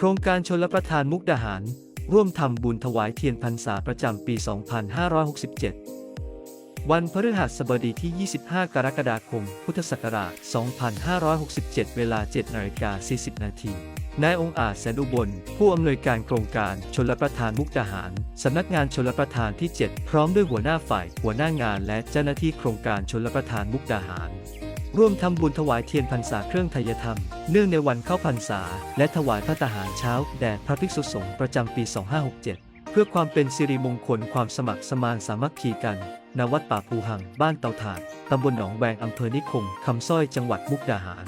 โครงการชนรับประทานมุกดาหาร ร่วมทำบุญถวายเทียนพรรษาประจำปี 2567 วันพฤหัสบดีที่ 25 กรกฎาคม พุทธศักราช 2567 เวลา 7นาฬิกา40 นาทีนายองค์อาจแสนอุบล ผู้อำนวยการโครงการชนรับประทานมุกดาหาร สำนักงานชนรับประทานที่ 7 พร้อมด้วยหัวหน้าฝ่าย หัวหน้างานและเจ้าหน้าที่โครงการชนรับประทานมุกดาหาร ร่วมทำบุญถวายเทียนพรรษาเครื่องไทยธรรม เนื่องในวันเข้าพรรษา และถวายพระตาหารเช้า แด่พระภิกษุสงฆ์ประจำปี 2567 เพื่อความเป็นสิริมงคลความสมัครสมานสามัคคีกัน ณ วัดป่าภูหัง บ้านเตาถ่าน ตำบลหนองแวงอำเภอนิคม คำสร้อยจังหวัดมุกดาหาร